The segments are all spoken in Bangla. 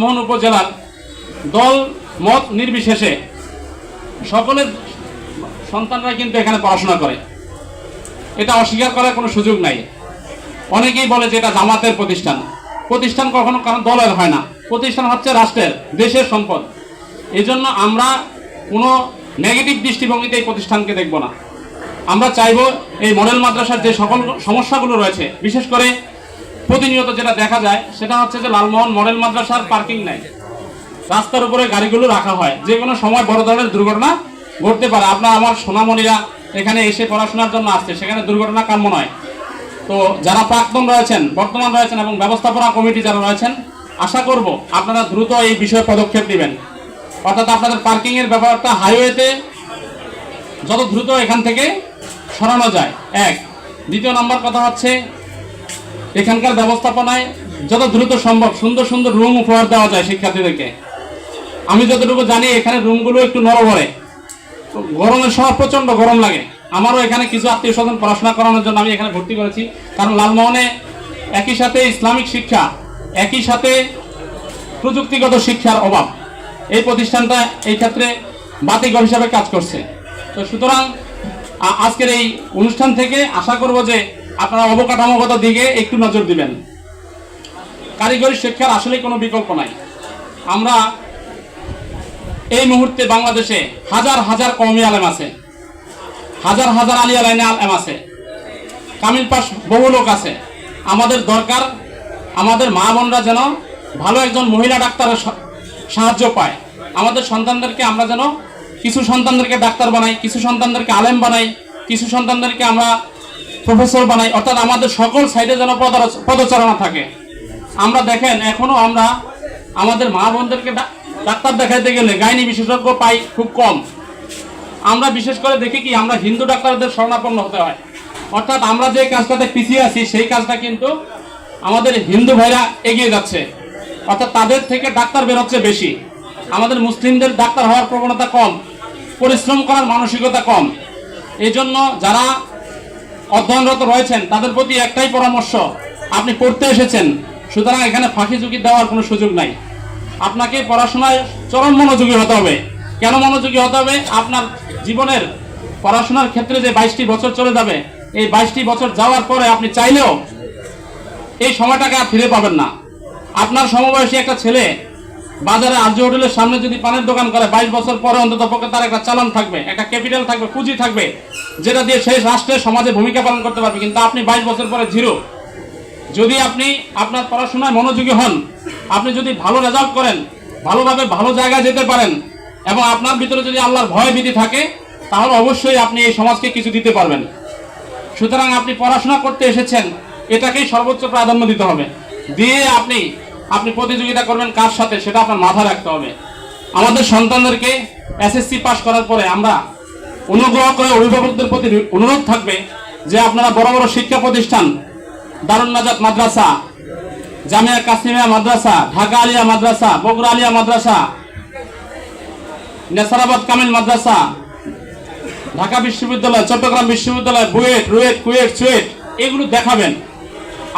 মোহন উপজেলার দল মত নির্বিশেষে সকলের সন্তানরা কিন্তু এখানে পড়াশোনা করে। এটা অস্বীকার করার কোনো সুযোগ নাই। অনেকেই বলে যে এটা জামাতের প্রতিষ্ঠান। প্রতিষ্ঠান কখনো কারণ দলের হয় না। প্রতিষ্ঠান হচ্ছে রাষ্ট্রের, দেশের সম্পদ। এই জন্য আমরা কোনো নেগেটিভ দৃষ্টিভঙ্গিতে এই প্রতিষ্ঠানকে দেখব না। আমরা চাইব এই মডেল মাদ্রাসার যে সকল সমস্যাগুলো রয়েছে, বিশেষ করে প্রতিনিয়ত যেটা দেখা যায়, সেটা হচ্ছে যে লালমোহন মডেল মাদ্রাসার পার্কিং নাই। রাস্তার উপরে গাড়িগুলো রাখা হয়। যে কোনো সময় বড় ধরনের দুর্ঘটনা ঘটতে পারে। আপনার আমার সোনামণিরা এখানে এসে পড়াশোনার জন্য আসছে। সেখানে দুর্ঘটনা কাম্য নয়। তো যারা প্রাক্তন রয়েছেন, বর্তমান রয়েছেন এবং ব্যবস্থাপনা কমিটি যারা রয়েছেন, আশা করব আপনারা দ্রুত এই বিষয়ে পদক্ষেপ নেবেন। অর্থাৎ আপনাদের পার্কিংয়ের ব্যাপারটা হাইওয়েতে যত দ্রুত এখান থেকে সরানো যায়। এক। দ্বিতীয় নম্বর কথা হচ্ছে এখানকার ব্যবস্থাপনায় যত দ্রুত সম্ভব সুন্দর সুন্দর রুম উপহার দেওয়া যায় শিক্ষার্থীদেরকে। আমি যতটুকু জানি এখানে রুমগুলো একটু নরবরে। গরমের সময় প্রচণ্ড গরম লাগে। আমারও এখানে কিছু আত্মীয় স্বজন পড়াশোনা করানোর জন্য আমি এখানে ভর্তি করেছি। কারণ লালমোহনে একই সাথে ইসলামিক শিক্ষা, একই সাথে প্রযুক্তিগত শিক্ষার অভাব। এই প্রতিষ্ঠানটা এই ক্ষেত্রে বাতিঘর হিসাবে কাজ করছে। তো সুতরাং আজকের এই অনুষ্ঠান থেকে আশা করব যে আপনারা অবকাঠামোগত দিকে একটু নজর দিবেন। কারিগরি শিক্ষার আসলে কোনো বিকল্প নাই। আমরা এই মুহূর্তে বাংলাদেশে হাজার হাজার কওমি আলেম আছে, হাজার হাজার আলিয়া আলাইনে আলেম আছে, কামিল পাশ বহু লোক আছে। আমাদের দরকার, আমাদের মা বোনরা যেন ভালো একজন মহিলা ডাক্তারের সাহায্য পায়। আমাদের সন্তানদেরকে আমরা যেন, কিছু সন্তানদেরকে ডাক্তার বানাই, কিছু সন্তানদেরকে আলেম বানাই, কিছু সন্তানদেরকে আমরা প্রফেসর বানাই, অর্থাৎ আমাদের সকল সাইডে যেন পদচারণা থাকে। আমরা দেখেন, এখনও আমরা আমাদের মা বোনদেরকে ডাক্তার দেখাইতে গেলে গাইনি বিশেষজ্ঞ পাই খুব কম। আমরা বিশেষ করে দেখি কি, আমরা হিন্দু ডাক্তারদের শরণাপন্ন হতে হয়। অর্থাৎ আমরা যে কাজটাতে পিছিয়ে আছি, সেই কাজটা কিন্তু আমাদের হিন্দু ভাইরা এগিয়ে যাচ্ছে। অর্থাৎ তাদের থেকে ডাক্তার বেরোচ্ছে বেশি। আমাদের মুসলিমদের ডাক্তার হওয়ার প্রবণতা কম। পরিশ্রম করার মানসিকতা কম। এই জন্য যারা অধ্যয়নরত রয়েছেন, তাদের প্রতি একটাই পরামর্শ, আপনি পড়তে এসেছেন, সুতরাং এখানে ফাঁকি ঝুঁকি দেওয়ার কোনো সুযোগ নাই। আপনাকে পড়াশোনায় চরম মনোযোগী হতে হবে। কেন মনোযোগী হতে হবে? আপনার জীবনের পড়াশোনার ক্ষেত্রে যে বাইশটি বছর চলে যাবে, এই বাইশটি বছর যাওয়ার পরে আপনি চাইলেও এই সময়টাকে আর ফিরে পাবেন না। আপনার সমবয়সী একটা ছেলে বাজারে আর্য হোটেলের সামনে যদি পানের দোকান করে, বাইশ বছর পরে অন্তত পক্ষে তার একটা চালান থাকবে, একটা ক্যাপিটাল থাকবে, পুঁজি থাকবে, যেটা দিয়ে সেই রাষ্ট্রের সমাজে ভূমিকা পালন করতে পারবে। কিন্তু আপনি বাইশ বছর পরে জিরো। যদি আপনি আপনার পড়াশোনায় মনোযোগী হন, আপনি যদি ভালো রেজাল্ট করেন, ভালোভাবে ভালো জায়গায় যেতে পারেন, এবং আপনার ভিতরে যদি আল্লাহর ভয় ভীতি থাকে, তাহলে অবশ্যই আপনি এই সমাজকে কিছু দিতে পারবেন। সুতরাং আপনি পড়াশোনা করতে এসেছেন, এটাকেই সর্বোচ্চ প্রাধান্য দিতে হবে। দিয়ে আপনি আপনি প্রতিযোগিতা করবেন কার সাথে সেটা আপনার মাথায় রাখতে হবে। আমাদের সন্তানদেরকে এসএসসি পাশ করার পরে আমরা অনুগ্রহ করে অভিভাবকদের প্রতি অনুরোধ থাকবে যে আপনারা বড় বড় শিক্ষা প্রতিষ্ঠান দারুণ নাজাত মাদ্রাসা, জামিয়া কাসিমিয়া মাদ্রাসা, ঢাকা আলিয়া মাদ্রাসা, বগুড়া আলিয়া মাদ্রাসা, নেসারাবাদ কামিল মাদ্রাসা, ঢাকা বিশ্ববিদ্যালয়, চট্টগ্রাম বিশ্ববিদ্যালয়, বুয়েট, রুয়েট, কুয়েট চুয়েট এগুলো দেখাবেন।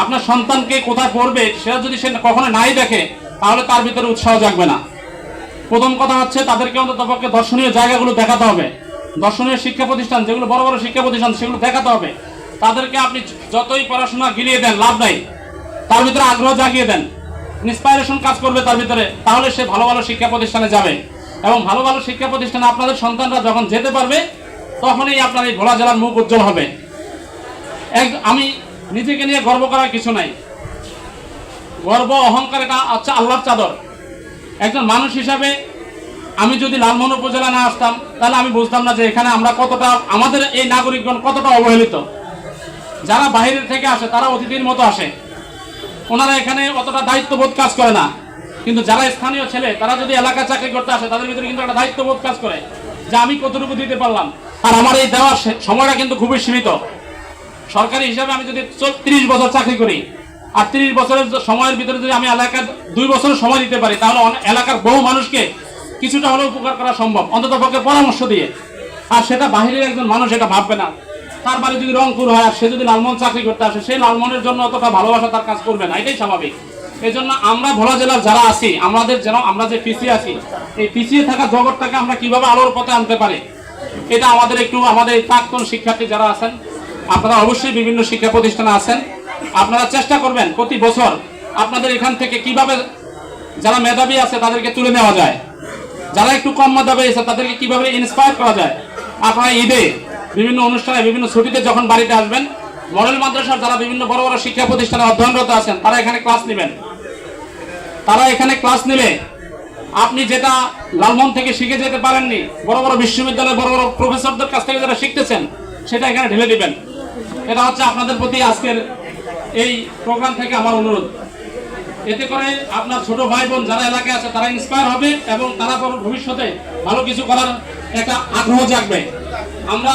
আপনার সন্তানকে কোথায় পড়বে, সেটা যদি সে কখনো নাই দেখে, তাহলে তার ভিতরে উৎসাহ জাগবে না। প্রথম কথা হচ্ছে, তাদেরকে অন্তত পক্ষে দর্শনীয় জায়গাগুলো দেখাতে হবে। দর্শনীয় শিক্ষা প্রতিষ্ঠান, যেগুলো বড় বড় শিক্ষা প্রতিষ্ঠান, সেগুলো দেখাতে হবে। তাদেরকে আপনি যতই পড়াশোনা গিলিয়ে দেন, লাভ নাই। তার ভিতরে আগ্রহ জাগিয়ে দেন। ইন্সপাইরেশন কাজ করবে তার ভিতরে, তাহলে সে ভালো ভালো শিক্ষা প্রতিষ্ঠানে যাবে। এবং ভালো ভালো শিক্ষা প্রতিষ্ঠানে আপনাদের সন্তানরা যখন যেতে পারবে, তখনই আপনার এই ভোলা জেলার মুখ উজ্জ্বল হবে। এক, আমি নিজেকে নিয়ে গর্ব করার কিছু নাই। গর্ব, অহংকার এটা হচ্ছে আল্লাহর চাদর। একজন মানুষ হিসাবে আমি যদি লালমোহন উপজেলা না আসতাম, তাহলে আমি বুঝতাম না যে এখানে আমরা কতটা, আমাদের এই নাগরিকগণ কতটা অবহেলিত। যারা বাইরের থেকে আসে, তারা অতিথির মতো আসে। ওনারা এখানে অতটা দায়িত্ববোধ কাজ করে না। কিন্তু যারা স্থানীয় ছেলে, তারা যদি এলাকা চাকরি করতে আসে, তাদের ভিতরে কিন্তু একটা দায়িত্ববোধ কাজ করে যে আমি কতটুকু দিতে পারলাম। আর আমার এই দেওয়ার সময়টা কিন্তু খুবই সীমিত। সরকারি হিসাবে আমি যদি তিরিশ বছর চাকরি করি, আর তিরিশ বছরের সময়ের ভিতরে যদি আমি এলাকার দুই বছরের সময় দিতে পারি, তাহলে এলাকার বহু মানুষকে কিছুটা হলেও উপকার করা সম্ভব। অন্তত পক্ষে পরামর্শ দিয়ে। আর সেটা বাহিরের একজন মানুষ এটা ভাববে না। তার বাড়ি যদি রংপুর হয়, আর সে যদি লালমোহন চাকরি করতে আসে সেই লালমোহনের জন্য অতটা ভালোবাসা তার কাজ করবে না। এটাই স্বাভাবিক। এই জন্য আমরা ভোলা জেলার যারা আছি, আমাদের যেন আমরা যে পিছিয়ে আছি, এই পিছিয়ে থাকা জগৎটাকে আমরা কীভাবে আলোর পথে আনতে পারি, এটা আমাদের একটু আমাদের প্রাক্তন শিক্ষার্থী যারা আছেন আপনারা অবশ্যই বিভিন্ন শিক্ষা প্রতিষ্ঠানে আছেন। আপনারা চেষ্টা করবেন প্রতি বছর আপনাদের এখান থেকে কীভাবে যারা মেধাবী আছে তাদেরকে তুলে নেওয়া যায়। যারা একটু কম মেধাবী আছে তাদেরকে কীভাবে ইন্সপায়ার করা যায়। আপনারা ঈদে বিভিন্ন অনুষ্ঠানে বিভিন্ন ছুটিতে যখন বাড়িতে আসবেন, মডেল মাদ্রাসার যারা বিভিন্ন বড় বড় শিক্ষা প্রতিষ্ঠানে অধ্যয়নরত আছেন, তারা এখানে ক্লাস নেবেন। তারা এখানে ক্লাস নেবে আপনি যেটা লালমোহন থেকে শিখে যেতে পারেননি, বড় বড় বিশ্ববিদ্যালয়ে বড় বড় প্রফেসরদের কাছ থেকে যারা শিখতেছেন, সেটা এখানে ঢেলে দিবেন। এটা হচ্ছে আপনাদের প্রতি আজকের এই প্রোগ্রাম থেকে আমার অনুরোধ। এতে করে আপনার ছোট ভাই বোন যারা এলাকায় আছে, তারা ইন্সপায়ার হবে এবং তারা ভবিষ্যতে ভালো কিছু করার একটা আগ্রহ জাগবে। আমরা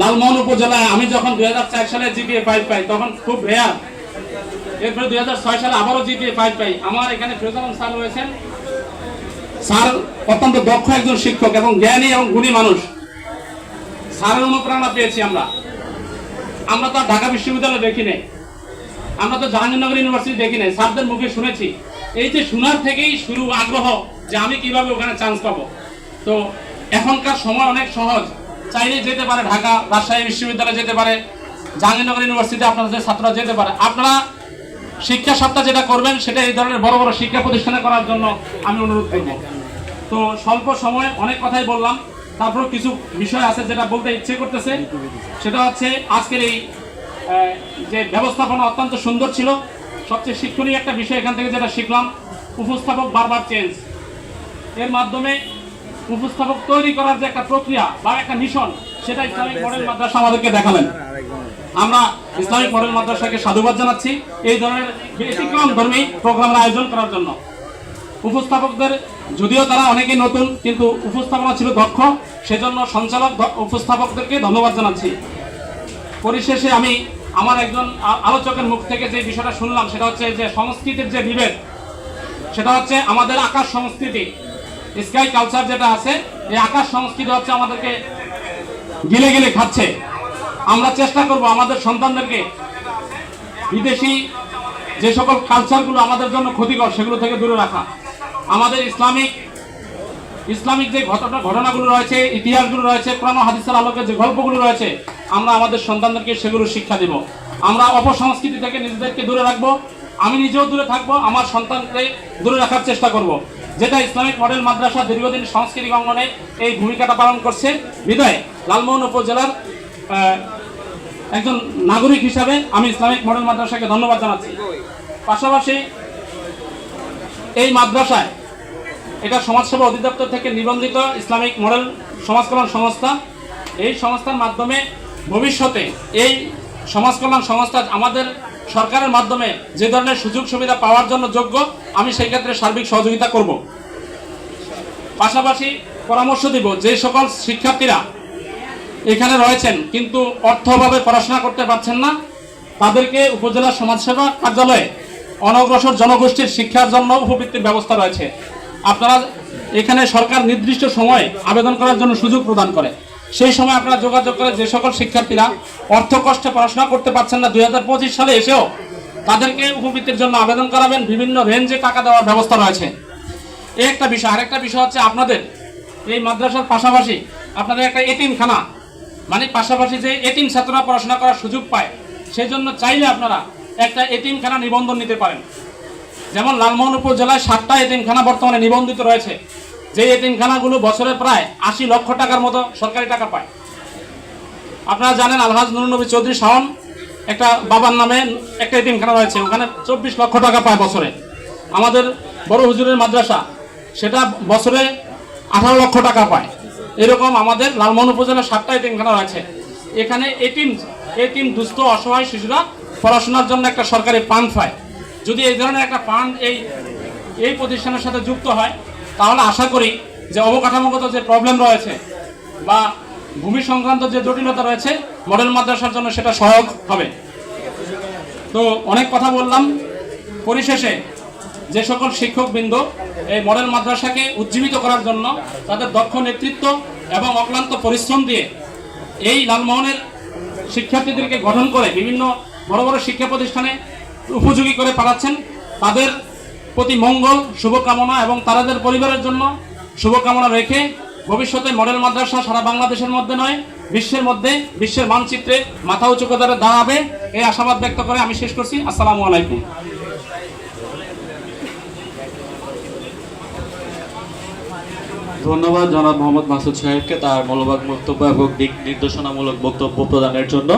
লালমোহন উপজেলায়, আমি যখন দু হাজার চার সালে জিপিএ ফাইভ পাই, তখন খুব রেয়ার এরপরে দুই হাজার ছয় সালে আবারও জিপিএ ফাইভ পাই। আমার এখানে ফিরোজামান স্যার রয়েছেন। স্যার অত্যন্ত দক্ষ একজন শিক্ষক এবং জ্ঞানী এবং গুণী মানুষ। স্যারের অনুপ্রেরণা পেয়েছি আমরা। আমরা তো আর ঢাকা বিশ্ববিদ্যালয় দেখি নাই। আমরা তো জাহাঙ্গীরনগর ইউনিভার্সিটি দেখি নাই। স্যারদের মুখে শুনেছি। এই যে শোনার থেকেই শুরু আগ্রহ যে আমি কীভাবে ওখানে চান্স পাবো। তো এখনকার সময় অনেক সহজ। চাইলে যেতে পারে ঢাকা, রাজশাহী বিশ্ববিদ্যালয়ে যেতে পারে, জাহাঙ্গীরনগর ইউনিভার্সিটি আপনাদের ছাত্ররা যেতে পারে। আপনারা শিক্ষা সপ্তাহ যেটা করবেন, সেটা এই ধরনের বড় বড় শিক্ষা প্রতিষ্ঠানে করার জন্য আমি অনুরোধ করব। তো স্বল্প সময়ে অনেক কথাই বললাম। তারপর কিছু বিষয় আছে যেটা বলতে ইচ্ছে করতেছে। সেটা হচ্ছে আজকের এই যে ব্যবস্থাপনা অত্যন্ত সুন্দর ছিল। সবচেয়ে শিক্ষণীয় একটা বিষয় এখান থেকে যেটা শিখলাম উপস্থাপক বারবার চেঞ্জ এর মাধ্যমে উপস্থাপক তৈরি করার যে একটা প্রক্রিয়া বা একটা মিশন সেটা ইসলামিক মডেল মাদ্রাসা আমাদেরকে দেখালেন আমরা ইসলামিক মডেল মাদ্রাসাকে সাধুবাদ জানাচ্ছি। এই ধরনের ব্যতিক্রম ধর্মী প্রোগ্রামের আয়োজন করার জন্য। উপস্থাপকদের, যদিও তারা অনেকেই নতুন, কিন্তু উপস্থাপনা ছিল দক্ষ, সেজন্য সঞ্চালক উপস্থাপকদেরকে ধন্যবাদ জানাচ্ছি। পরিশেষে আমি আমার একজন আলোচকের মুখ থেকে যে বিষয়টা শুনলাম, সেটা হচ্ছে যে সংস্কৃতির যে বিভেদ, সেটা হচ্ছে আমাদের আকাশ সংস্কৃতি, স্কাই কালচার যেটা আছে, এই আকাশ সংস্কৃতি হচ্ছে আমাদেরকে গিলে গিলে খাচ্ছে। আমরা চেষ্টা করব আমাদের সন্তানদেরকে, বিদেশি যে সকল কালচারগুলো আমাদের জন্য ক্ষতিকর, সেগুলো থেকে দূরে রাখা। আমাদের ইসলামিক ইসলামিক যে ঘটনা, ঘটনাগুলো রয়েছে, ইতিহাসগুলো রয়েছে, কোরআন হাদিসের আলোকে যে গল্পগুলো রয়েছে, আমরা আমাদের সন্তানদেরকে সেগুলো শিক্ষা দেব। আমরা অপসংস্কৃতি থেকে নিজেদেরকে দূরে রাখব, আমি নিজেও দূরে থাকব, আমার সন্তানকে দূরে রাখার চেষ্টা করব। যেটা ইসলামিক মডেল মাদ্রাসা দীর্ঘদিন সাংস্কৃতিক অঙ্গনে এই ভূমিকাটা পালন করছে। বিদায়, লালমোহন উপজেলার একজন নাগরিক হিসাবে আমি ইসলামিক মডেল মাদ্রাসাকে ধন্যবাদ জানাচ্ছি। পাশাপাশি এই মাদ্রাসায় এটা সমাজসেবা অধিদপ্তর থেকে নিবন্ধিত ইসলামিক মডেল সমাজ কল্যাণ সংস্থা। এই সংস্থার মাধ্যমে ভবিষ্যতে এই সমাজ কল্যাণ সংস্থা আমাদের সরকারের মাধ্যমে যে ধরনের সুযোগ সুবিধা পাওয়ার জন্য যোগ্য, আমি সেই ক্ষেত্রে সার্বিক সহযোগিতা করব। পাশাপাশি পরামর্শ দিব যে সকল শিক্ষার্থীরা এখানে রয়েছেন, কিন্তু অর্থ অভাবে পড়াশোনা করতে পারছেন না, তাদেরকে উপজেলা সমাজসেবা কার্যালয়ে অনগ্রসর জনগোষ্ঠীর শিক্ষার জন্য উপবৃত্তির ব্যবস্থা রয়েছে। আপনারা এখানে সরকার নির্দিষ্ট সময়ে আবেদন করার জন্য সুযোগ প্রদান করে। সেই সময় আপনারা যোগাযোগ করে যে সকল শিক্ষার্থীরা অর্থ কষ্টে পড়াশোনা করতে পারছেন না, দুই হাজার পঁচিশ সালে এসেও তাদেরকে উপবৃত্তির জন্য আবেদন করাবেন, বিভিন্ন রেঞ্জে টাকা দেওয়ার ব্যবস্থা রয়েছে। এই একটা বিষয়, আরেকটা বিষয় হচ্ছে আপনাদের এই মাদ্রাসার পাশাপাশি আপনাদের একটা এতিমখানা মানে পাশাপাশি যে এতিম ছাত্ররা পড়াশোনা করার সুযোগ পায় সেই জন্য চাইলে আপনারা একটা এতিমখানা নিবন্ধন নিতে পারেন। যেমন লালমোহন উপজেলায় সাতটা এতিমখানা বর্তমানে নিবন্ধিত রয়েছে। যে এতিমখানাগুলো বছরে প্রায় আশি লক্ষ টাকার মতো সরকারি টাকা পায়। আপনারা জানেন আলহাজ নুরনবী চৌধুরী শাওন একটা বাবার নামে একটা এতিমখানা রয়েছে, ওখানে চব্বিশ লক্ষ টাকা পায় বছরে। আমাদের বড় হুজুরের মাদ্রাসা, সেটা বছরে আঠারো লক্ষ টাকা পায়। এরকম আমাদের লালমোহন উপজেলার সাতটা এতিমখানা রয়েছে। এখানে এতিম এতিম দুস্থ অসহায় শিশুরা পড়াশোনার জন্য একটা সরকারি ফান্ড পায় যদি এই ধরনের একটা ফান্ড এই এই প্রতিষ্ঠানের সাথে যুক্ত হয়, তাহলে আশা করি যে অবকাঠামোগত যে প্রবলেম রয়েছে বা ভূমি সংক্রান্ত যে জটিলতা রয়েছে মডেল মাদ্রাসার জন্য সেটা সহায়ক হবে। তো অনেক কথা বললাম। পরিশেষে যে সকল শিক্ষকবৃন্দ এই মডেল মাদ্রাসাকে উজ্জীবিত করার জন্য তাদের দক্ষ নেতৃত্ব এবং অক্লান্ত পরিশ্রম দিয়ে এই লালমোহনের শিক্ষার্থীদেরকে গঠন করে বিভিন্ন বড় বড় শিক্ষা প্রতিষ্ঠানে উপযোগী করে পাঠাচ্ছেন। তাদের প্রতি মঙ্গল, শুভকামনা এবং তাদের পরিবারের জন্য শুভকামনা রেখে ভবিষ্যতে মডেল মাদ্রাসা সারা বাংলাদেশের মধ্যে নয়, বিশ্বের মধ্যে, বিশ্বের মানচিত্রে মাথা উঁচু করে দাঁড়াবে। এই আশাবাদ ব্যক্ত করে আমি শেষ করছি। আসসালামু আলাইকুম। ধন্যবাদ জনাব মোহাম্মদ মাসুদ সাহেবকে তার মূল্যবান বক্তব্য এবং দিক নির্দেশনামূলক বক্তব্য প্রদানের জন্য।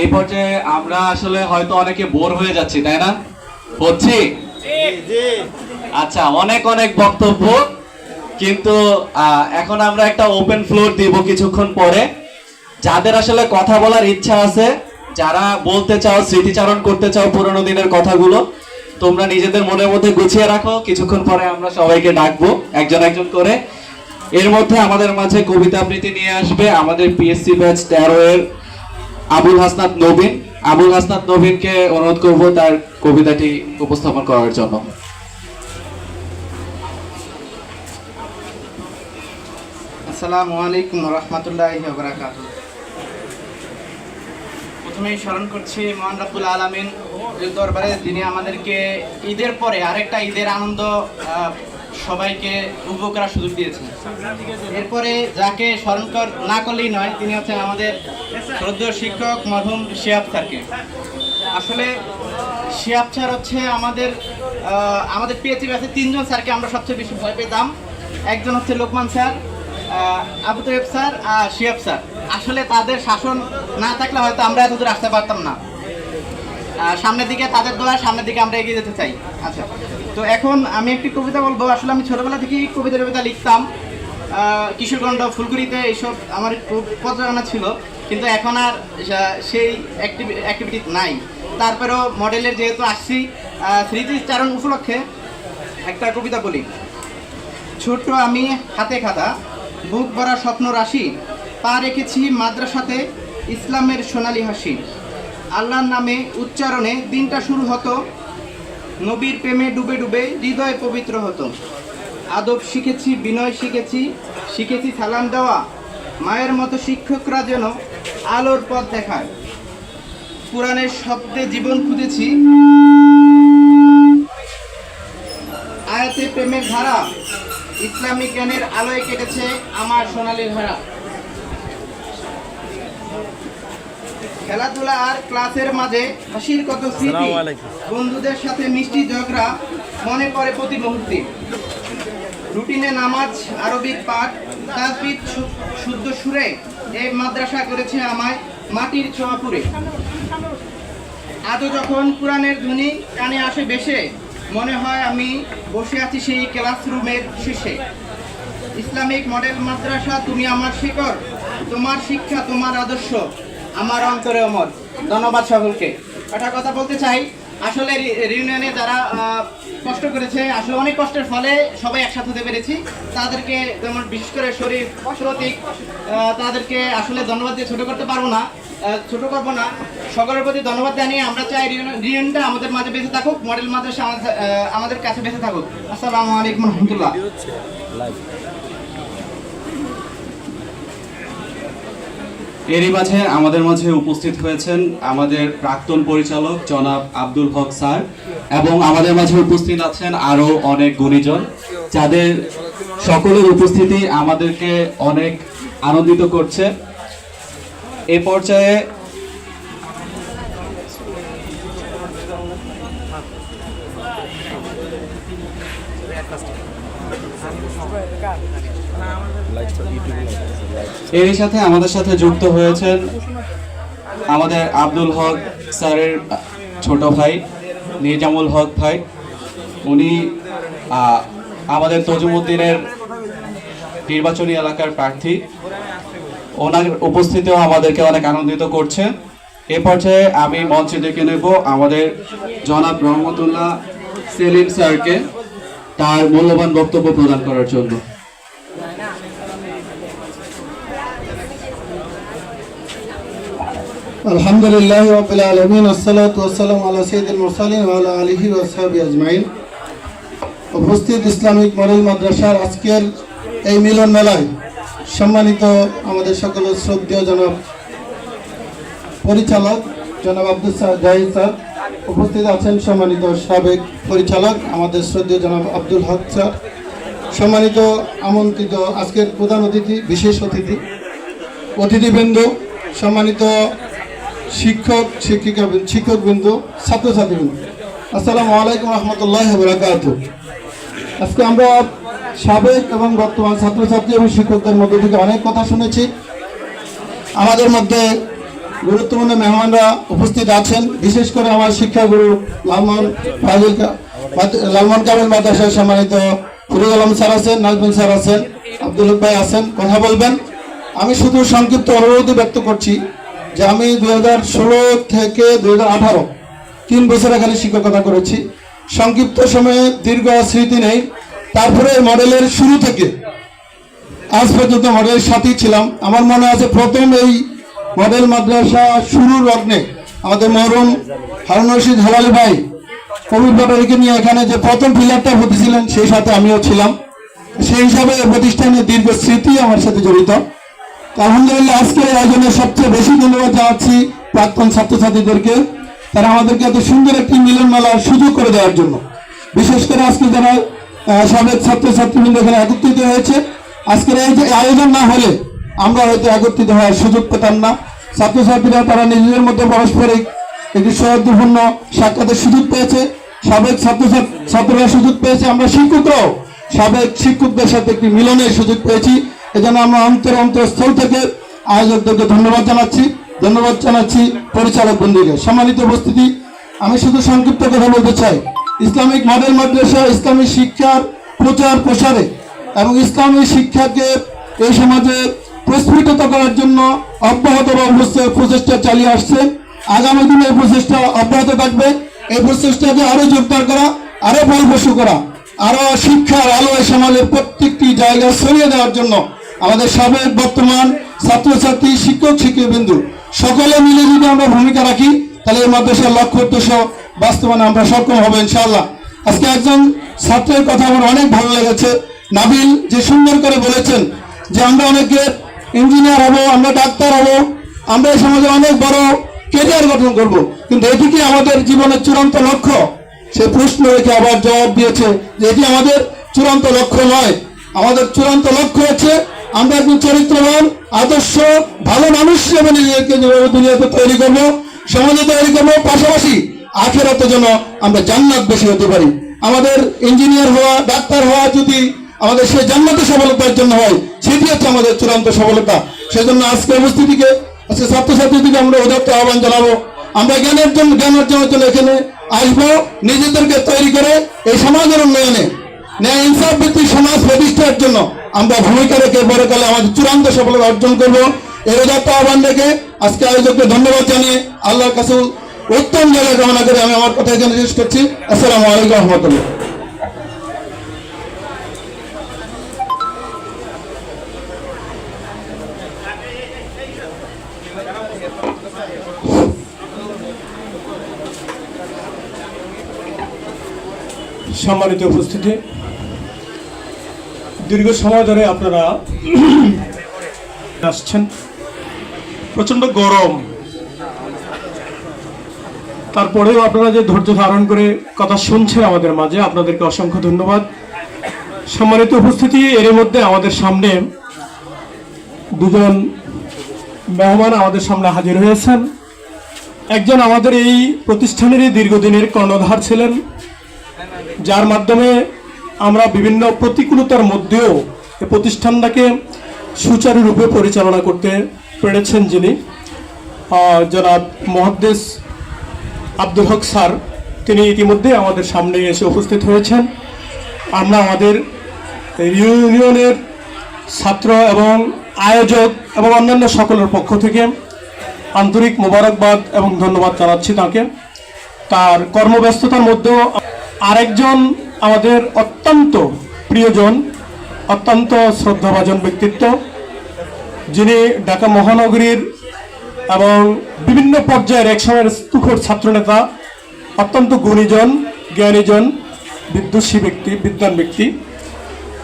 এই পর্যায়ে আমরা আসলে হয়তো অনেকে বোর হয়ে যাচ্ছি তাই না? হচ্ছি? আচ্ছা অনেক অনেক বক্তব্য কিন্তু এখন আমরা একটা ওপেন ফ্লোর দিব কিছুক্ষণ পরে। যাদের আসলে কথা বলার ইচ্ছা আছে যারা বলতে চাও স্মৃতিচারণ করতে চাও পুরোনো দিনের কথাগুলো তোমরা নিজেদের মনের মধ্যে গুছিয়ে রাখো। কিছুক্ষণ পরে আমরা সবাইকে ডাকবো একজন একজন করে। এর মধ্যে আমাদের মাঝে কবিতা আবৃত্তি নিয়ে আসবে আমাদের পিএসসি ব্যাচ তেরো এর আবুল হাসনাত নবীন। আবুল হাসনাত নবীনকে অনুরোধ করব তার কবিতাটি উপস্থাপন করার জন্য। আসসালামু আলাইকুম রহমতুল্লাহ প্রথমেই স্মরণ করছি, মহান রাব্বুল আলমিন দরবারে যিনি আমাদেরকে ঈদের পরে আরেকটা ঈদের আনন্দ সবাইকে উপভোগ করার সুযোগ দিয়েছেন। এরপরে যাকে স্মরণ না করলেই নয়, তিনি হচ্ছেন আমাদের শ্রদ্ধেয় শিক্ষক মরহুম শিয়াব স্যারকে। আসলে শিয়াব স্যার হচ্ছে আমাদের আমাদের পিএইচি ব্যাচে তিনজন স্যারকে আমরা সবচেয়ে বেশি ভয় পেতাম। একজন হচ্ছে লোকমান স্যার আবু তৈব স্যার আর শিয়াব স্যার। আসলে তাদের শাসন না থাকলে হয়তো আমরা এত দূর আসতে পারতাম না। সামনের দিকে তাদের দোয়া, সামনের দিকে আমরা এগিয়ে যেতে চাই। আচ্ছা। তো এখন আমি একটি কবিতা বলব। আসলে আমি ছোটবেলা থেকেই কবিতা কবিতা লিখতাম। কিশোরগঞ্জ ফুলগুড়িতে এইসব আমার খুব প্রচারণা ছিল। কিন্তু এখন আর সেই অ্যাক্টিভিটি নাই। তারপরেও মডেলের যেহেতু আসছি স্মৃতিচারণ উপলক্ষে একটা কবিতা বলি। ছোট্ট আমি হাতে খাতা, বুক ভরা স্বপ্ন রাশি, পা রেখেছি মাদ্রাসাতে ইসলামের সোনালি হাসি। আল্লাহর নামে উচ্চারণে দিনটা শুরু হতো নবীর প্রেমে ডুবে ডুবে হৃদয় পবিত্র হতো। আদব শিখেছি, বিনয় শিখেছি শিখেছি সালাম দেওয়া। মায়ের মতো শিক্ষকরা যেন আলোর পথ দেখায়। পুরাণের শব্দে জীবন খুঁজেছি। আয়াতে প্রেমের ধারা ইসলামিক জ্ঞানের আলোয় কেটেছে আমার সোনালী ধারা। খেলাধুলা আর ক্লাসের মাঝে হাসির কত স্মৃতি? বন্ধুদের সাথে মিষ্টি ঝগড়া মনে পড়ে প্রতি মুহূর্তে। রুটিনে নামাজ আরবিক পাঠ তাজবিদ শুদ্ধ সুরে এই মাদ্রাসা করেছে আমায় মাটির ছোঁয়াপুরে। আজও যখন কোরআনের ধ্বনি কানে আসে বেশে মনে হয় আমি বসে আছি সেই ক্লাসরুমের শীর্ষে। ইসলামিক মডেল মাদ্রাসা তুমি আমার শিকড় তোমার শিক্ষা তোমার আদর্শ। আমার অন্তরে অমর। ধন্যবাদ সকলকে। একটা কথা বলতে চাই, আসলে রিউনিয়নে যারা কষ্ট করেছে, আসলে অনেক কষ্টের ফলে সবাই একসাথে হতে পেরেছি। তাদেরকে যেমন বিশেষ করে শরীর প্রতীক তাদেরকে আসলে ধন্যবাদ দিয়ে ছোটো করতে পারব না ছোট করব না। সকলের প্রতি ধন্যবাদ জানিয়ে আমরা চাই রিউনিয়নটা আমাদের মাঝে বেঁচে থাকুক মডেল মাদ্রাসা আমাদের কাছে বেঁচে থাকুক। আসসালামু আলাইকুম রহমতুল্লাহ। এরই মাঝে আমাদের মাঝে উপস্থিত হয়েছেন আমাদের প্রাক্তন পরিচালক জনাব আব্দুল হক স্যার এবং আমাদের মাঝে উপস্থিত আছেন আরও অনেক গুণীজন, যাদের সকলের উপস্থিতি আমাদেরকে অনেক আনন্দিত করছে। এ পর্যায়ে এরই সাথে আমাদের সাথে যুক্ত হয়েছেন আমাদের আব্দুল হক স্যারের ছোট ভাই, নিজামুল হক ভাই। উনি আমাদের তজুমুদ্দিনের নির্বাচনী এলাকার প্রার্থী। ওনার উপস্থিতিও আমাদেরকে অনেক আনন্দিত করছে। এ পর্যায়ে আমি মঞ্চে ডেকে নেব আমাদের জনাব রহমতুল্লাহ সেলিম স্যারকে, তার মূল্যবান বক্তব্য প্রদান করার জন্য। আলহামদুলিল্লাহ রবিল আলমিন, আসসালাত আসসালাম আল্লাহ সঈদুল মুরসালিন আল্লাহ আলহি ওসাহাবি আজমাইন। উপস্থিত ইসলামিক মডেল মাদ্রাসার আজকের এই মিলন মেলায় সম্মানিত আমাদের সকলের শ্রদ্ধীয় জনাব পরিচালক জনাব আব্দুল জাহিদ স্যার, উপস্থিত আছেন সম্মানিত সাবেক পরিচালক আমাদের শ্রদ্ধীয় জনাব আব্দুল হক স্যার, সম্মানিত আমন্ত্রিত আজকের প্রধান অতিথি, বিশেষ অতিথি, অতিথিবৃন্দ, সম্মানিত শিক্ষক, শিক্ষিকা শিক্ষকবৃন্দ, ছাত্রছাত্রীবৃন্দ। আসসালামু আলাইকুম রহমতুল্লাহ বরাকাত আজকে আমরা সাবেক এবং বর্তমান ছাত্রছাত্রী এবং শিক্ষকদের মধ্যে থেকে অনেক কথা শুনেছি। আমাদের মধ্যে গুরুত্বপূর্ণ মেহমানরা উপস্থিত আছেন। বিশেষ করে আমার শিক্ষাগুরু লালমোহন ফাজিল লালমোহন কামিল মাদ্রাসার সম্মানিত ফিরুজ আলম স্যার আছেন, নাজমুল স্যার আছেন, আব্দুল ভাই আছেন। কথা বলবেন। আমি শুধু সংক্ষিপ্ত অনুরোধ ব্যক্ত করছি। যে আমি দু হাজার ষোলো থেকে দুই তিন বছর এখানে শিক্ষকতা করেছি। সংক্ষিপ্ত সময়ে দীর্ঘ স্মৃতি নেই। তারপরে মডেলের শুরু থেকে আজ পর্যন্ত মডেলের সাথেই ছিলাম। আমার মনে আছে প্রথম এই মডেল মাদ্রাসা শুরুর লগ্নে আমাদের মহরম হারুন রশিদ হালালি ভাই কবির ব্যাপারীকে নিয়ে এখানে যে প্রথম পিলারটা হতেছিলেন সেই সাথে আমিও ছিলাম। সেই হিসাবে প্রতিষ্ঠানের দীর্ঘ স্মৃতি আমার সাথে জড়িত। আলহামদুলিল্লাহ আজকে এই আয়োজনে সবচেয়ে বেশি ধন্যবাদ জানাচ্ছি প্রাক্তন ছাত্রছাত্রীদেরকে। তারা আমাদেরকে এত সুন্দর একটি মিলন মেলার সুযোগ করে দেওয়ার জন্য। বিশেষ করে আজকে যারা সাবেক ছাত্রছাত্রীবৃন্দ এখানে একত্রিত হয়েছে, আজকের এই যে আয়োজন না হলে আমরা হয়তো একত্রিত হওয়ার সুযোগ পেতাম না। ছাত্রছাত্রীরা তারা নিজেদের মধ্যে পারস্পরিক একটি সৌহার্দ্যপূর্ণ সাক্ষাতের সুযোগ পেয়েছে। সাবেক ছাত্রছাত্রী, ছাত্ররা সুযোগ পেয়েছে। আমরা শিক্ষকরাও সাবেক শিক্ষকদের সাথে একটি মিলনের সুযোগ পেয়েছি। এজন্য আমরা অন্তর অন্তরস্থল থেকে আয়োজকদেরকে ধন্যবাদ জানাচ্ছি ধন্যবাদ জানাচ্ছি পরিচালক বন্ধুকে। সম্মানিত উপস্থিতি, আমি শুধু সংক্ষিপ্ত কথা বলতে চাই। ইসলামিক মডেল মাদ্রাসা ইসলামী শিক্ষার প্রচার প্রসারে এবং ইসলামী শিক্ষাকে এই সমাজে প্রস্ফুটিত করার জন্য অব্যাহত প্রচে- প্রচেষ্টা চালিয়ে আসছে। আগামী দিনে এই প্রচেষ্টা অব্যাহত থাকবে। এই প্রচেষ্টাকে আরও জোরদার করা, আরও ফলপ্রসূ করা আরও শিক্ষার আলো এই সমাজের প্রত্যেকটি জায়গায় ছড়িয়ে দেওয়ার জন্য আমাদের সাবেক বর্তমান ছাত্রছাত্রী, শিক্ষক, শিক্ষকবিন্দু, সকলে মিলে যদি আমরা ভূমিকা রাখি, তাহলে এই মাদ্রাসার লক্ষ্য, উদ্দেশ্য বাস্তবায়নে আমরা সক্ষম হব ইনশাআল্লাহ। আজকে একজন ছাত্রের কথা আমার অনেক ভালো লেগেছে। নাবিল যে সুন্দর করে বলেছেন যে আমরা অনেকে ইঞ্জিনিয়ার হব, আমরা ডাক্তার হব, আমরা এই সমাজে অনেক বড় কেরিয়ার গঠন করব। কিন্তু এটি কি আমাদের জীবনের চূড়ান্ত লক্ষ্য? সে প্রশ্ন রেখে আবার জবাব দিয়েছে যে এটি আমাদের চূড়ান্ত লক্ষ্য নয়। আমাদের চূড়ান্ত লক্ষ্য হচ্ছে আমরা একজন চরিত্রবান, আদর্শ, ভালো মানুষ যেভাবে দুনিয়াতে তৈরি করব, সমাজে তৈরি করব। পাশাপাশি আখেরাতে যেন আমরা জান্নাত বেশি হতে পারি। আমাদের ইঞ্জিনিয়ার হওয়া, ডাক্তার হওয়া যদি আমাদের সেই জান্নাতে সফলতার জন্য হয়, সেটি হচ্ছে আমাদের চূড়ান্ত সফলতা। সেজন্য আজকে উপস্থিতিকে, আজকে ছাত্রছাত্রীদেরকে আমরা উদাত্ত আহ্বান জানাব। আমরা জ্ঞানের জন্য, জ্ঞান অর্জনের জন্য এখানে আসব। নিজেদেরকে তৈরি করে এই সমাজের উন্নয়নে, ন্যায় ইনসাফ ভিত্তিক সমাজ প্রতিষ্ঠার জন্য আমরা ভূমিকা রেখে পরকালে আমাদের চূড়ান্ত সফলতা অর্জন করব। এই উদাত্ত আহ্বান রেখে আজকে আয়োজককে ধন্যবাদ জানিয়ে আল্লাহর কাছে উত্তম জায়গা কামনা করে আমি আমার কথা এখানে শেষ করছি। আসসালামু আলাইকুম রহমতুল্লাহ। সম্মানিত উপস্থিতি দীর্ঘ সময় ধরে আপনারা আসছেন। প্রচণ্ড গরম। তারপরেও আপনারা যে ধৈর্য ধারণ করে কথা শুনছেন আমাদের মাঝে, আপনাদেরকে অসংখ্য ধন্যবাদ। সম্মানিত উপস্থিতি এর মধ্যে আমাদের সামনে দুজন মেহমান আমাদের সামনে হাজির হয়েছেন। একজন আমাদের এই প্রতিষ্ঠানেরই দীর্ঘদিনের কর্ণধার ছিলেন, যার মাধ্যমে আমরা বিভিন্ন প্রতিকূলতার মধ্যেও এই প্রতিষ্ঠানটাকে সুচারুরূপে পরিচালনা করতে পেরেছেন যিনি। জনাব মহাদ্দেশ আব্দুল হক স্যার, তিনি ইতিমধ্যে আমাদের সামনে এসে উপস্থিত হয়েছেন। আমরা আমাদের ইউনিয়নের ছাত্র এবং আয়োজক এবং অন্যান্য সকলের পক্ষ থেকে আন্তরিক মোবারকবাদ এবং ধন্যবাদ জানাচ্ছি তাকে। তার কর্মব্যস্ততার মধ্যেও আরেকজন আমাদের অত্যন্ত প্রিয়জন, অত্যন্ত শ্রদ্ধাভাজন ব্যক্তিত্ব, যিনি ঢাকা মহানগরীর এবং বিভিন্ন পর্যায়ের একসময়ের তুখর ছাত্রনেতা, অত্যন্ত গুণীজন, জ্ঞানীজন বিদ্যুষী ব্যক্তি বিদ্যান ব্যক্তি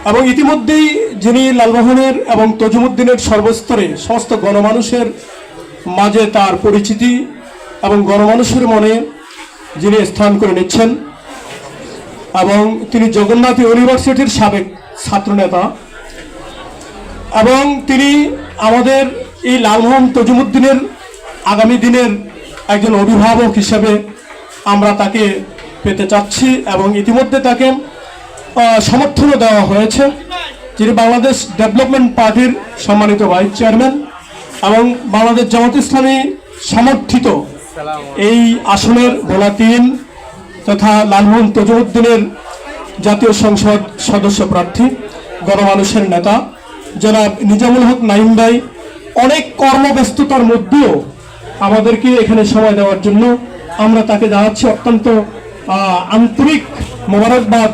এবং ইতিমধ্যেই যিনি লালমোহনের এবং তজুমুদ্দিনের সর্বস্তরে সমস্ত গণমানুষের মাঝে তার পরিচিতি এবং গণমানুষের মনে যিনি স্থান করে নিচ্ছেন এবং তিনি জগন্নাথ ইউনিভার্সিটির সাবেক ছাত্রনেতা। এবং তিনি আমাদের এই লালমোহন তজুমুদ্দিনের আগামী দিনের একজন অভিভাবক হিসেবে আমরা তাকে পেতে চাচ্ছি এবং ইতিমধ্যে তাকে সমর্থনও দেওয়া হয়েছে যিনি বাংলাদেশ ডেভেলপমেন্ট পার্টির সম্মানিত ভাইস চেয়ারম্যান এবং বাংলাদেশ জামাত ইসলামী সমর্থিত এই আসনের ভোলা তিন তথা লালমোহন তজুমুদ্দিনের জাতীয় সংসদ সদস্য প্রার্থী, গণমানুষের নেতা, জনাব নিজামুল হক নাইম ভাই, অনেক কর্মব্যস্ততার মধ্যেও আমাদেরকে এখানে সময় দেওয়ার জন্য আমরা তাকে জানাচ্ছি অত্যন্ত আন্তরিক মোবারকবাদ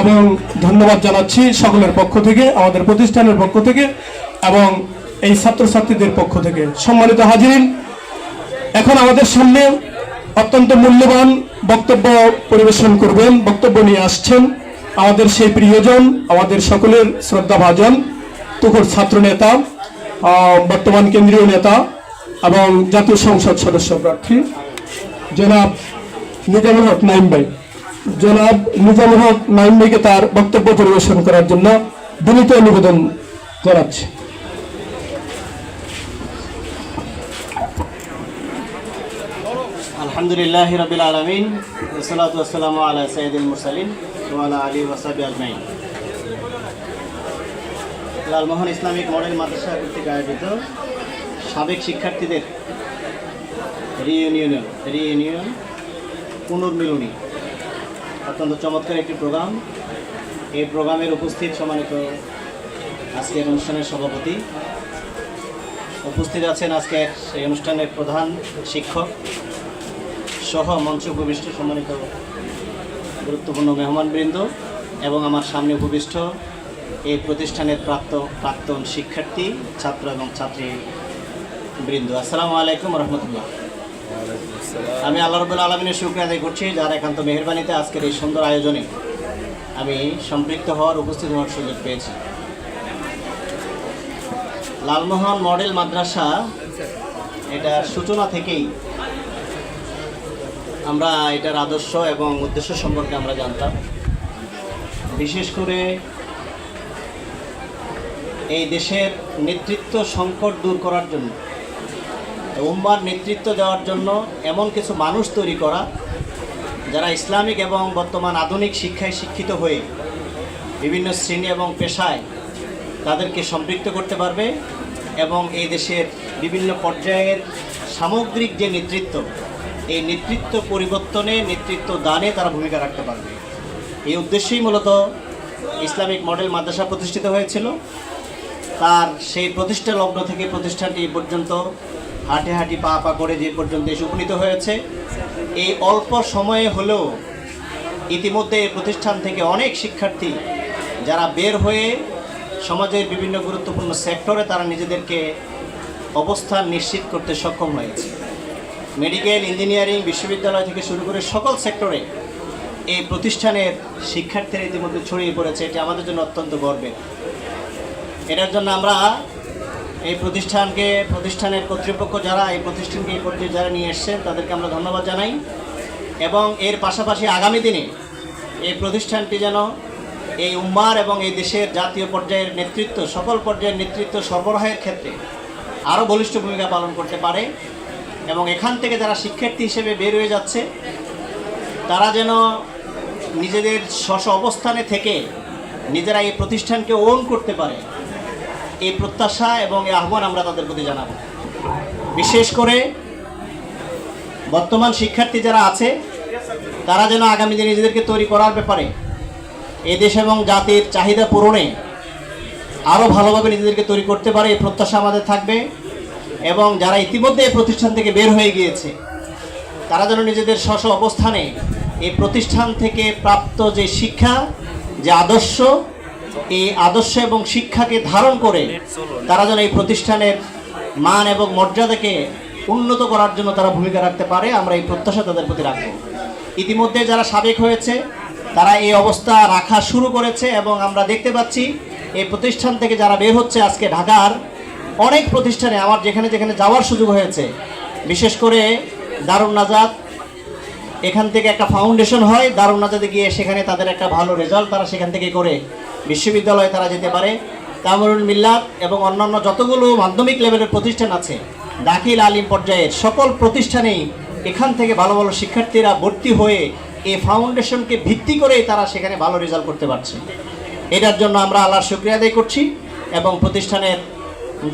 এবং ধন্যবাদ জানাচ্ছি সকলের পক্ষ থেকে, আমাদের প্রতিষ্ঠানের পক্ষ থেকে এবং এই ছাত্রছাত্রীদের পক্ষ থেকে। সম্মানিত হাজিরিন, এখন আমাদের সামনে অত্যন্ত মূল্যবান বক্তব্য পরিবেশন করবেন, বক্তব্য নিয়ে আসছেন আমাদের সেই প্রিয়জন, আমাদের সকলের শ্রদ্ধাভাজন তুখর ছাত্র নেতা বর্তমান কেন্দ্রীয় নেতা এবং জাতীয় সংসদ সদস্য প্রার্থী, জনাব নিজামুল হক নাইম ভাই। জনাব নিজামুল হক নাইম ভাইকে তার বক্তব্য পরিবেশন করার জন্য বিনীত নিবেদন জানাচ্ছি। আলহামদুলিল্লাহ রবিল আলমিন সালাতু আসসালামু আলা সৈয়দুল মুরসালিন ওয়ালা আলী ওয়াসাবি আজমাইন। লালমোহন ইসলামিক মডেল মাদ্রাসা কর্তৃক আয়োজিত সাবেক শিক্ষার্থীদের রিইউনিয়ন রিইউনিয়ন পুনর্মিলনী। অত্যন্ত চমৎকার একটি প্রোগ্রাম। এই প্রোগ্রামের উপস্থিত সম্মানিত আজকের অনুষ্ঠানের সভাপতি। উপস্থিত আছেন আজকের এই অনুষ্ঠানের প্রধান শিক্ষক সহ মঞ্চে উপবিষ্ট সম্মানিত গুরুত্বপূর্ণ মেহমানবৃন্দ এবং আমার সামনে উপবিষ্ট এই প্রতিষ্ঠানের প্রাপ্ত প্রাক্তন শিক্ষার্থী, ছাত্র এবং ছাত্রী বৃন্দ আসসালামু আলাইকুম রহমতুল্লাহ। আমি আল্লাহ রবুল আলমিনের শুক্রিয়া আদায় করছি, যার একান্ত মেহরবানিতে আজকের এই সুন্দর আয়োজনে আমি সম্পৃক্ত হওয়ার উপস্থিত হওয়ার সুযোগ পেয়েছি। লালমোহন মডেল মাদ্রাসা, এটার সূচনা থেকেই আমরা এটার আদর্শ এবং উদ্দেশ্য সম্পর্কে আমরা জানতাম। বিশেষ করে এই দেশের নেতৃত্ব সংকট দূর করার জন্য, উম্মার নেতৃত্ব দেওয়ার জন্য এমন কিছু মানুষ তৈরি করা, যারা ইসলামিক এবং বর্তমান আধুনিক শিক্ষায় শিক্ষিত হয়ে বিভিন্ন শ্রেণি এবং পেশায় তাদেরকে সম্পৃক্ত করতে পারবে এবং এই দেশের বিভিন্ন পর্যায়ের সামগ্রিক যে নেতৃত্ব এই নেতৃত্ব পরিবর্তনে, নেতৃত্ব দানে তারা ভূমিকা রাখতে পারবে। এই উদ্দেশ্যেই মূলত ইসলামিক মডেল মাদ্রাসা প্রতিষ্ঠিত হয়েছিল। তার সেই প্রতিষ্ঠা লগ্ন থেকে প্রতিষ্ঠানটি এই পর্যন্ত হাঁটে হাঁটি পা পা করে যে পর্যন্ত এসে উপনীত হয়েছে। এই অল্প সময়ে হলেও ইতিমধ্যে এই প্রতিষ্ঠান থেকে অনেক শিক্ষার্থী যারা বের হয়ে সমাজের বিভিন্ন গুরুত্বপূর্ণ সেক্টরে তারা নিজেদেরকে অবস্থান নিশ্চিত করতে সক্ষম হয়েছে। মেডিকেল, ইঞ্জিনিয়ারিং বিশ্ববিদ্যালয় থেকে শুরু করে সকল সেক্টরে এই প্রতিষ্ঠানের শিক্ষার্থীরা ইতিমধ্যে ছড়িয়ে পড়েছে। এটি আমাদের জন্য অত্যন্ত গর্বের। এটার জন্য আমরা এই প্রতিষ্ঠানকে, প্রতিষ্ঠানের কর্তৃপক্ষ যারা এই প্রতিষ্ঠানকে এই পর্যায়ে যারা নিয়ে এসছেন, তাদেরকে আমরা ধন্যবাদ জানাই। এবং এর পাশাপাশি আগামী দিনে এই প্রতিষ্ঠানটি যেন এই উম্মার এবং এই দেশের জাতীয় পর্যায়ের নেতৃত্ব, সকল পর্যায়ের নেতৃত্ব সরবরাহের ক্ষেত্রে আরও বলিষ্ঠ ভূমিকা পালন করতে পারে। এবং এখান থেকে যারা শিক্ষার্থী হিসেবে বের হয়ে যাচ্ছে, তারা যেন নিজেদের স্ব অবস্থানে থেকে নিজেরা এই প্রতিষ্ঠানকে ওন করতে পারে, এই প্রত্যাশা এবং এই আহ্বান আমরা তাদের প্রতি জানাব। বিশেষ করে বর্তমান শিক্ষার্থী যারা আছে, তারা যেন আগামী দিনে নিজেদেরকে তৈরি করার ব্যাপারে দেশ এবং জাতির চাহিদা পূরণে আরও ভালোভাবে নিজেদেরকে তৈরি করতে পারে, এই প্রত্যাশা আমাদের থাকবে। এবং যারা ইতিমধ্যে এই প্রতিষ্ঠান থেকে বের হয়ে গিয়েছে, তারা যেন নিজেদের স্ব অবস্থানে এই প্রতিষ্ঠান থেকে প্রাপ্ত যে শিক্ষা, যে আদর্শ, এই আদর্শ এবং শিক্ষাকে ধারণ করে তারা যেন এই প্রতিষ্ঠানের মান এবং মর্যাদাকে উন্নত করার জন্য তারা ভূমিকা রাখতে পারে, আমরা এই প্রত্যাশা তাদের প্রতি রাখব। ইতিমধ্যে যারা সাবেক হয়েছে, তারা এই অবস্থা রাখা শুরু করেছে এবং আমরা দেখতে পাচ্ছি, এই প্রতিষ্ঠান থেকে যারা বের হচ্ছে আজকে ঢাকার অনেক প্রতিষ্ঠানে আমার যেখানে যেখানে যাওয়ার সুযোগ হয়েছে। বিশেষ করে দারুণ নাজাদ এখান থেকে একটা ফাউন্ডেশন হয় দারুণ নাজাদে গিয়ে সেখানে তাদের একটা ভালো রেজাল্ট তারা সেখান থেকে করে বিশ্ববিদ্যালয়ে তারা যেতে পারে। কামরুল মিল্লাত এবং অন্যান্য যতগুলো মাধ্যমিক লেভেলের প্রতিষ্ঠান আছে, দাখিল আলিম পর্যায়ের সকল প্রতিষ্ঠানেই এখান থেকে ভালো ভালো শিক্ষার্থীরা ভর্তি হয়ে এই ফাউন্ডেশনকে ভিত্তি করেই তারা সেখানে ভালো রেজাল্ট করতে পারছে। এটার জন্য আমরা আল্লাহর শুক্রিয়া আদায় করছি এবং প্রতিষ্ঠানের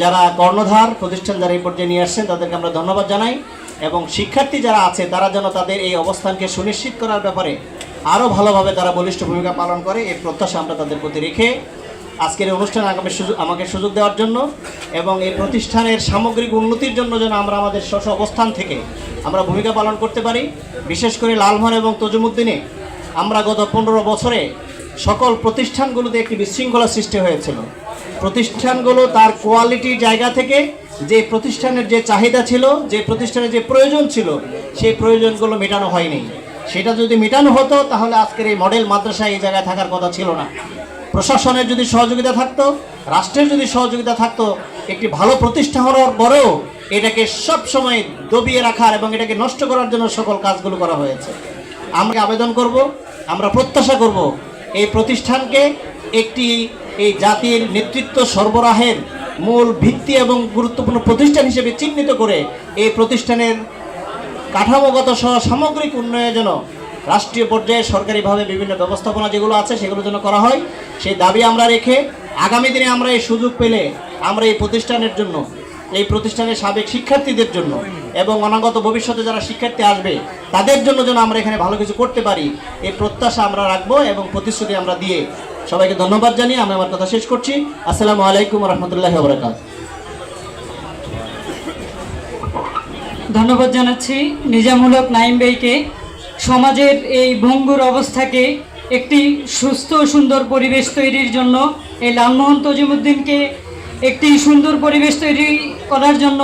যারা কর্ণধার প্রতিষ্ঠান যারা এই পর্যায়ে নিয়ে আসছেন, তাদেরকে আমরা ধন্যবাদ জানাই। এবং শিক্ষার্থী যারা আছে, তারা যেন তাদের এই অবস্থানকে সুনিশ্চিত করার ব্যাপারে আরও ভালোভাবে তারা বলিষ্ঠ ভূমিকা পালন করে, এই প্রত্যাশা আমরা তাদের প্রতি রেখে আজকের এই অনুষ্ঠানে আগামী সুযোগ আমাকে সুযোগ দেওয়ার জন্য এবং এই প্রতিষ্ঠানের সামগ্রিক উন্নতির জন্য যেন আমরা আমাদের স্ব অবস্থান থেকে আমরা ভূমিকা পালন করতে পারি। বিশেষ করে লালমোহন এবং তজুমুদ্দিনে আমরা গত পনেরো বছরে সকল প্রতিষ্ঠানগুলোতে একটি বিশৃঙ্খলা সৃষ্টি হয়েছিল। প্রতিষ্ঠানগুলো তার কোয়ালিটির জায়গা থেকে যে প্রতিষ্ঠানের যে চাহিদা ছিল, যে প্রতিষ্ঠানের যে প্রয়োজন ছিল, সেই প্রয়োজনগুলো মেটানো হয়নি। সেটা যদি মেটানো হতো, তাহলে আজকের এই মডেল মাদ্রাসা এই জায়গায় থাকার কথা ছিল না। প্রশাসনের যদি সহযোগিতা থাকতো, রাষ্ট্রের যদি সহযোগিতা থাকতো, একটি ভালো প্রতিষ্ঠা হওয়ার পরেও এটাকে সব সময় দবিয়ে রাখার এবং এটাকে নষ্ট করার জন্য সকল কাজগুলো করা হয়েছে। আমরা আবেদন করব, আমরা প্রত্যাশা করব, এই প্রতিষ্ঠানকে একটি এই জাতির নেতৃত্ব সরবরাহের মূল ভিত্তি এবং গুরুত্বপূর্ণ প্রতিষ্ঠান হিসেবে চিহ্নিত করে এই প্রতিষ্ঠানের কাঠামোগত সহ সামগ্রিক উন্নয়নের জন্য রাষ্ট্রীয় পর্যায়ে সরকারিভাবে বিভিন্ন ব্যবস্থাপনা যেগুলো আছে সেগুলোর জন্য করা হয়। সেই দাবি আমরা রেখে আগামী দিনে আমরা এই সুযোগ পেলে আমরা এই প্রতিষ্ঠানের জন্য এই প্রতিষ্ঠানের সাবেক শিক্ষার্থীদের জন্য এবং অনাগত ভবিষ্যতে যারা শিক্ষার্থী আসবে, তাদের জন্য যেন আমরা এখানে ভালো কিছু করতে পারি, এই প্রত্যাশা আমরা রাখব এবং প্রতিশ্রুতি আমরা দিয়ে সবাইকে ধন্যবাদ জানিয়ে আমি আমার কথা শেষ করছি। আসসালামু আলাইকুম রহমতুল্লাহ বরাকাত ধন্যবাদ জানাচ্ছি নিজামূলক নাইম বেইকে সমাজের এই ভঙ্গুর অবস্থাকে একটি সুস্থ সুন্দর পরিবেশ তৈরির জন্য এই লালমোহন তজিমুদ্দিনকে একটি সুন্দর পরিবেশ তৈরি করার জন্য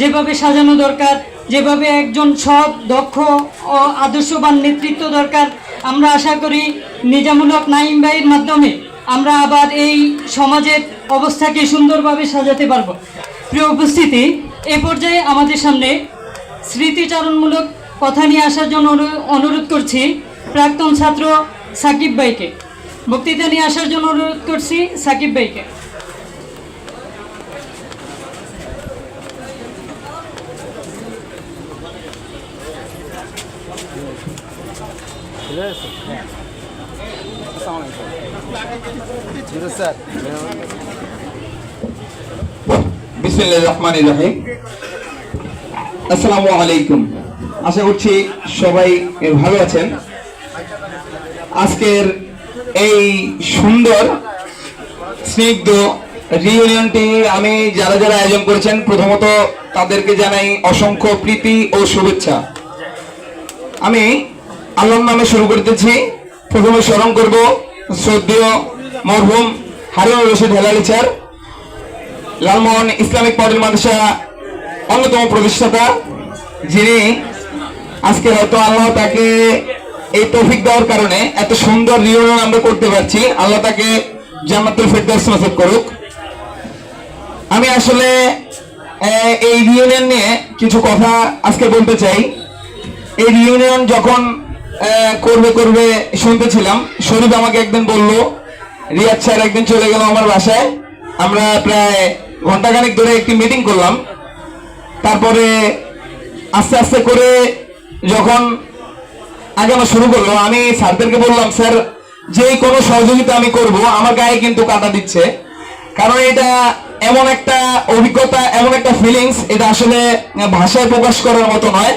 যেভাবে সাজানো দরকার, যেভাবে একজন সৎ, দক্ষ ও আদর্শবান নেতৃত্ব দরকার, আমরা আশা করি নিজামূলক নাইম ভাইয়ের মাধ্যমে আমরা আবার এই সমাজের অবস্থাকে সুন্দরভাবে সাজাতে পারব। প্রিয় উপস্থিতি, এ পর্যায়ে আমাদের সামনে স্মৃতিচারণমূলক কথা নিয়ে আসার জন্য অনুরোধ করছি প্রাক্তন ছাত্র সাকিব ভাইকে। বক্তৃতা নিয়ে আসার জন্য অনুরোধ করছি সাকিব ভাইকে। বিসমিল্লাহির রহমানির রহিম। আসসালামু আলাইকুম। আশা করছি সবাই ভালো আছেন। আজকের এই সুন্দর, স্নিগ্ধ রিউনিয়নটি আমি যারা যারা আয়োজন করেছেন, প্রথমত তাদেরকে জানাই অসংখ্য প্রীতি ও শুভেচ্ছা। আমি আল্লাহর নামে শুরু করতেছি প্রথমে স্মরণ করব শ্রদ্ধেয় মরহুম Harun Rashid Helali sir, Lalmohan Islamic model মাদ্রাসা অন্যতম প্রতিষ্ঠাতা, যিনি আজকে হয়তো আল্লাহ তাকে এই তৌফিক দেওয়ার কারণে এত সুন্দর রিউনিয়ন আমরা করতে পারছি। আল্লাহ তাকে জান্নাতুল ফেরদাউস নসিব করুক। আমি আসলে এই রিউনিয়ন নিয়ে কিছু কথা আজকে বলতে চাই। এই রিউনিয়ন যখন করবে করবে, শুনতেছিলাম। শরীফ আমাকে একদিন বলল রিয়াজ স্যার একদিন চলে গেল আমার বাসায়। আমরা প্রায় ঘন্টাখানেক ধরে একটি মিটিং করলাম। তারপরে আস্তে আস্তে করে যখন আগানো শুরু করল, আমি স্যারদেরকে বললাম, স্যার যে কোনো সহযোগিতা আমি করব, আমার গায়ে কিন্তু কাটা দিচ্ছে। কারণ এটা এমন একটা অভিজ্ঞতা, এমন একটা ফিলিংস এটা আসলে ভাষায় প্রকাশ করার মতো নয়।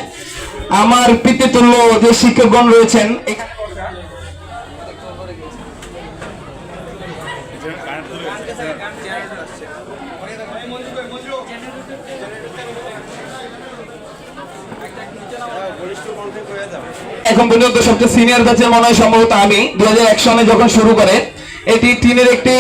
আমার পিতৃতুল্য যে শিক্ষকগণ রয়েছেন, এখানে পর্যন্ত সবচেয়ে সিনিয়র ব্যাচের মনে হয় সম্ভবত আমি। দু সনে যখন শুরু করে, এটি টিনের একটি